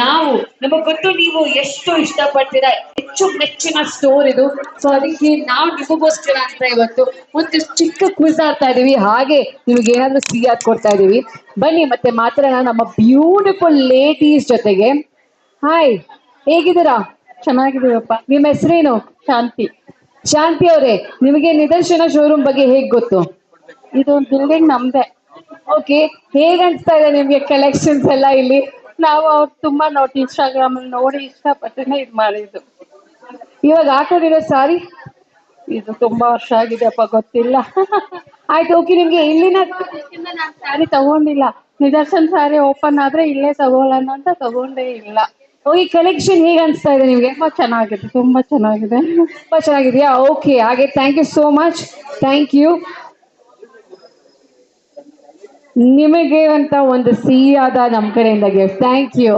ನಾವು ನಮಗ್ ಗೊತ್ತು ನೀವು ಎಷ್ಟು ಇಷ್ಟಪಡ್ತೀರಾ ಹೆಚ್ಚು ಮೆಚ್ಚಿನ ಸ್ಟೋರ್ ಇದು. ಸೊ ಅದಕ್ಕೆ ನಾವು ನಿಮಗೋಸ್ಕರ ಅಂತ ಇವತ್ತು ಒಂದು ಚಿಕ್ಕ ಕ್ವಿಸ್ ಆಡ್ತಾ ಇದೀವಿ. ಹಾಗೆ ನಿಮ್ಗೆ ಏನಾದ್ರು ಸಿಹಿ ಹಾಕಿ ಕೊಡ್ತಾ ಇದೀವಿ. ಬನ್ನಿ ಮತ್ತೆ ಮಾತ್ರ ನಮ್ಮ ಬ್ಯೂಟಿಫುಲ್ ಲೇಡೀಸ್ ಜೊತೆಗೆ. ಹಾಯ್ ಹೇಗಿದ್ದೀರಾ? ಚೆನ್ನಾಗಿದ್ದೀವಪ್ಪ. ನಿಮ್ಮ ಹೆಸರೇನು? ಶಾಂತಿ. ಶಾಂತಿ ಅವರೇ ನಿಮಗೆ ನಿದರ್ಶನ ಶೋರೂಮ್ ಬಗ್ಗೆ ಹೇಗ್ ಗೊತ್ತು? ಇದು ಬಿಲ್ಡಿಂಗ್ ನಮ್ದೆ. ಓಕೆ ಹೇಗ್ ಅನ್ಸ್ತಾ ಇದೆ ನಿಮ್ಗೆ ಕಲೆಕ್ಷನ್ಸ್ ಎಲ್ಲ ಇಲ್ಲಿ? ನಾವು ಅವ್ರು ತುಂಬಾ ನೋಡಿ ಇನ್ಸ್ಟಾಗ್ರಾಮ್ ಅಲ್ಲಿ ನೋಡಿ ಇಷ್ಟಪಟ್ಟನೆ ಇದು ಮಾಡಿದ್ದು. ಇವಾಗ ಹಾಕೊಂಡಿರೋ ಸಾರಿ? ಇದು ತುಂಬಾ ವರ್ಷ ಆಗಿದೆಯಪ್ಪ, ಗೊತ್ತಿಲ್ಲ. ಆಯ್ತು, ಓಕೆ, ನಿಮ್ಗೆ ಇಲ್ಲಿನ ನಾನು ಸ್ಯಾರಿ ತಗೊಂಡಿಲ್ಲ. ನಿದರ್ಶನ್ ಸ್ಯಾರಿ ಓಪನ್ ಆದ್ರೆ ಇಲ್ಲೇ ತಗೊಳ್ಳೋಣ ಅಂತ ತಗೊಂಡೇ ಇಲ್ಲ. ಹೋಗಿ ಕಲೆಕ್ಷನ್ ಹೇಗ್ ಅನ್ಸ್ತಾ ಇದೆ ನಿಮ್ಗೆ? ತುಂಬಾ ಚೆನ್ನಾಗಿದೆ ತುಂಬಾ ಚೆನ್ನಾಗಿದೆ. ತುಂಬಾ ಚೆನ್ನಾಗಿದೆಯಾ? ಓಕೆ, ಹಾಗೆ thank you so much thank you ನಿಮಗೆ ಅಂತ ಒಂದು ಸಿಹಿಯಾದ ನಮ್ಮ ಕಡೆಯಿಂದ ಗಿಫ್ಟ್ ಥ್ಯಾಂಕ್ ಯು